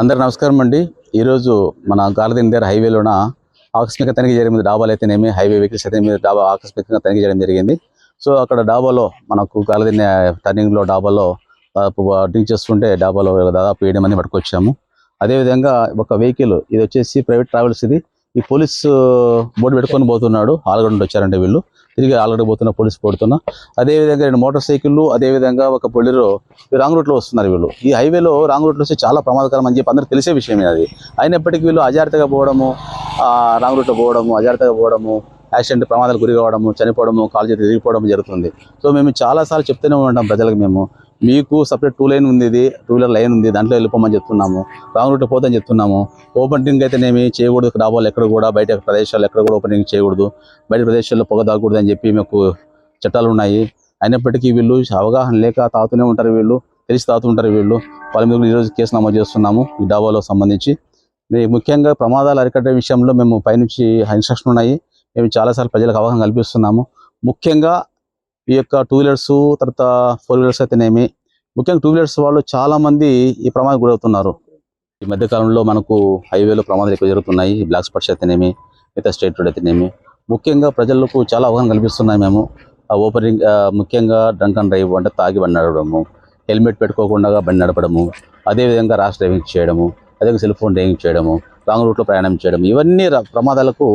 అందరు నమస్కారం అండి. ఈరోజు మన గాలదీన్ దగ్గర హైవేలోన ఆకస్మిక తనిఖీ జరిగింది డాబాలు అయితేనేమి హైవే వెహికల్స్ అయితే మీద డాబా ఆకస్మికంగా తనిఖీ చేయడం జరిగింది. సో అక్కడ డాబాలో మనకు గాలదిన్ టర్నింగ్లో డాబాలో డ్రింక్ చేస్తుంటే డాబాలో దాదాపు ఏడు మంది పట్టుకొచ్చాము. అదేవిధంగా ఒక వెహికల్ ఇది వచ్చేసి ప్రైవేట్ ట్రావెల్స్ ఇది. ఈ పోలీస్ బోర్డు పెట్టుకొని పోతున్నాడు. ఆలగడ్డ నుండి వచ్చారంటే వీళ్ళు. తిరిగి ఆలగడ్డ పోతున్న పోలీస్ పోతున్నా అదేవిధంగా రెండు మోటార్ సైకిళ్ళు అదేవిధంగా ఒక బొలెరో రాంగ్ రూట్లో వస్తున్నారు వీళ్ళు. ఈ హైవేలో రాంగ్ రూట్లో వస్తే చాలా ప్రమాదకరం అని చెప్పి అందరికీ తెలిసే విషయమే అది. అయినప్పటికీ వీళ్ళు అజాగ్రత్తగా పోవడము రాంగ్ రూట్లో పోవడము అజాగ్రత్తగా పోవడము యాక్సిడెంట్ ప్రమాదాలు గురి కావడము చనిపోవడము కాలు చేతి తిరిగిపోవడం జరుగుతుంది. సో మేము చాలాసార్లు చెప్తూనే ఉంటాం ప్రజలకు మేము. మీకు సపరేట్ టూ లైన్ ఉంది ఇది టూ వీలర్ లైన్ ఉంది దాంట్లో వెళ్ళిపోమని చెప్తున్నాము. రాంగ్ రూట్ పోతని చెప్తున్నాము. ఓపెనింగ్ అయితేనేమి చేయకూడదు డాబాలు ఎక్కడ కూడా బయట ప్రదేశాలు ఎక్కడ కూడా ఓపెనింగ్ చేయకూడదు. బయట ప్రదేశాల్లో పొగ తాగకూడదు అని చెప్పి మాకు చట్టాలు ఉన్నాయి. అయినప్పటికీ వీళ్ళు అవగాహన లేక తాగుతూనే ఉంటారు వీళ్ళు తెలిసి తాగుతుంటారు వీళ్ళు. వాళ్ళ మీద ఈరోజు కేసు నమోదు చేస్తున్నాము ఈ డాబాలో సంబంధించి. ముఖ్యంగా ప్రమాదాలు అరికట్టే విషయంలో మేము పైనుంచి ఇన్స్ట్రక్షన్ ఉన్నాయి. మేము చాలాసార్లు ప్రజలకు అవగాహన కల్పిస్తున్నాము. ముఖ్యంగా ఈ యొక్క టూ వీలర్స్ తర్వాత ఫోర్ వీలర్స్ అయితేనేమి. ముఖ్యంగా టూ వీలర్స్ వాళ్ళు చాలా మంది ఈ ప్రమాదం గురవుతున్నారు. ఈ మధ్య కాలంలో మనకు హైవేలో ప్రమాదాలు ఎక్కువ జరుగుతున్నాయి. బ్లాక్ స్పాట్స్ అయితేనేమి మిగతా స్టేట్ రోడ్ అయితేనేమి. ముఖ్యంగా ప్రజలకు చాలా అవగాహన కల్పిస్తున్నాయి మేము. ఆ ఓపెనింగ్ ముఖ్యంగా డ్రంక్ అండ్ డ్రైవ్ అంటే తాగి బండి నడవడము హెల్మెట్ పెట్టుకోకుండా బండి నడపడము అదేవిధంగా ర్యాష్ డ్రైవింగ్ చేయడము అదేవిధంగా సెల్ ఫోన్ డ్రైవింగ్ చేయడము రాంగ్ రూట్లో ప్రయాణం చేయడం ఇవన్నీ ప్రమాదాలకు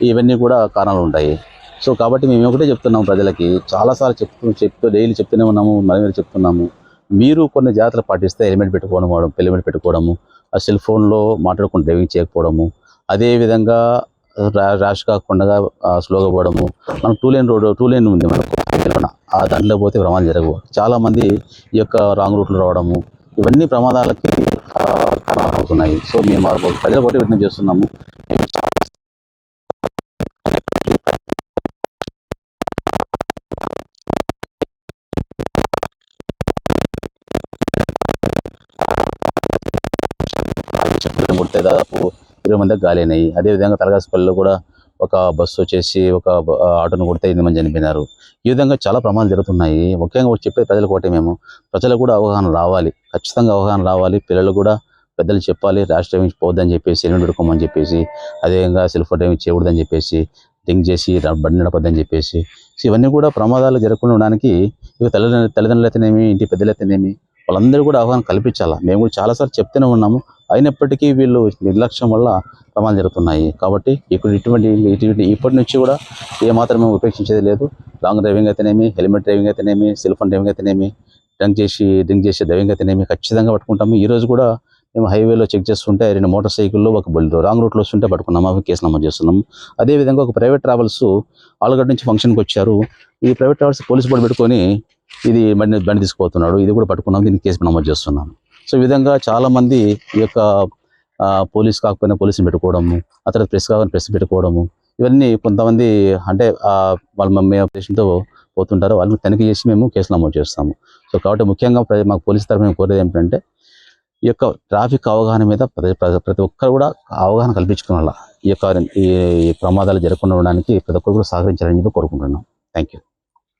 ఇవన్నీ కూడా కారణాలు ఉంటాయి. సో కాబట్టి మేము ఒకటే చెప్తున్నాం ప్రజలకి చాలాసార్లు చెప్తూ చెప్తూ డైలీ చెప్తూనే ఉన్నాము మరి మీరు చెప్తున్నాము. మీరు కొన్ని జాగ్రత్తలు పాటిస్తే హెల్మెట్ పెట్టుకోవడం హెల్మెట్ పెట్టుకోవడము ఆ సెల్ ఫోన్లో మాట్లాడుకుని డ్రైవింగ్ చేయకపోవడము అదేవిధంగా ర్యాష్ కాకుండా స్లోగా పోవడము. మనకు two lane road two lane ఉంది మనకు ఆ దాంట్లో పోతే ప్రమాదం జరగవు. చాలామంది ఈ యొక్క రాంగ్ రూట్లో రావడము ఇవన్నీ ప్రమాదాలకి ఆ, అవుతున్నాయి సో మేము ప్రజలు ఒకటి విజ్ఞప్తి చేస్తున్నాము. చెప్పులు దాదాపు ఇరవై మంది గాలి అయినాయి అదేవిధంగా తలగాసుపల్లిలో కూడా ఒక బస్సు వచ్చేసి ఒక ఆటోను కొడితే ఎనిమిది మంది చనిపోయినారు. ఈ విధంగా చాలా ప్రమాదాలు జరుగుతున్నాయి. ముఖ్యంగా చెప్పేది ప్రజలకు ఒకటి మేము. ప్రజలకు కూడా అవగాహన రావాలి. ఖచ్చితంగా అవగాహన రావాలి. పిల్లలు కూడా పెద్దలు చెప్పాలి. ర్యాష్ డ్రైవింగ్ పోద్దని చెప్పేసి హెల్మెట్ పెట్టుకోమని చెప్పేసి అదేవిధంగా సెల్ ఫోన్ డ్రైవింగ్ చేయకూడదని చెప్పేసి డ్రింక్ చేసి బండి నడపద్దని చెప్పేసి సో ఇవన్నీ కూడా ప్రమాదాలు జరగకుండా ఉండడానికి ఇక తల్లిదండ్రులు తల్లిదండ్రులు అయితేనేమి ఇంటి పెద్దలు అయితేనేమి వాళ్ళందరూ కూడా అవగాహన కల్పించాలా. మేము కూడా చాలాసార్లు చెప్తూనే ఉన్నాము. అయినప్పటికీ వీళ్ళు నిర్లక్ష్యం వల్ల ప్రమాదాలు జరుగుతున్నాయి. కాబట్టి ఇప్పుడు ఇటువంటి ఇటువంటి ఇప్పటి నుంచి కూడా ఏ మాత్రం మేము ఉపేక్షించేది లేదు. లాంగ్ డ్రైవింగ్ అయితేనేమి హెల్మెట్ డ్రైవింగ్ అయితేనేమి సెల్ ఫోన్ డ్రైవింగ్ అయితేనేమి డ్రింక్ చేసి డ్రింక్ చేసి డ్రైవింగ్ అయితేనేమి ఖచ్చితంగా పట్టుకుంటాము. ఈ రోజు కూడా మేము హైవేలో చెక్ చేస్తుంటే రెండు మోటార్ సైకిల్లో ఒక బొల్లు రాంగ్ రూట్లో వస్తుంటే పట్టుకున్నాము. అవి కేసు నమోదు చేస్తున్నాము. అదేవిధంగా ఒక ప్రైవేట్ ట్రావెల్స్ ఆలుగడ్డ నుంచి ఫంక్షన్కి వచ్చారు. ఈ ప్రైవేట్ ట్రావెల్స్ పోలీస్ బోర్డు పెట్టుకొని ఇది బండి బండి తీసుకుపోతున్నాడు. ఇది కూడా పట్టుకున్నాం. దీనికి కేసు నమోదు చేస్తున్నాము సో ఈ విధంగా చాలా మంది ఈ యొక్క పోలీస్ కాకపోయినా పోలీసుని పెట్టుకోవడము ఆ తర్వాత ప్రెస్ కాకపోయినా ప్రెస్ పెట్టుకోవడము ఇవన్నీ కొంతమంది అంటే వాళ్ళ మమ్మీ ఆపరేషన్తో పోతుంటారు. వాళ్ళని తనిఖీ చేసి మేము కేసు నమోదు చేస్తాము. సో కాబట్టి ముఖ్యంగా ప్ర- మాకు పోలీస్ తరఫు మేము కోరేది ఏంటంటే ఈ యొక్క ట్రాఫిక్ అవగాహన మీద ప్రతి ప్రతి- ప్రతి ఒక్కరు కూడా అవగాహన కల్పించుకోవాలా? ఈ యొక్క ఈ ప్రమాదాలు జరగకుండా ఉండడానికి ప్రతి ఒక్కరు కూడా సహకరించాలని చెప్పి కోరుకుంటున్నాం. Thank you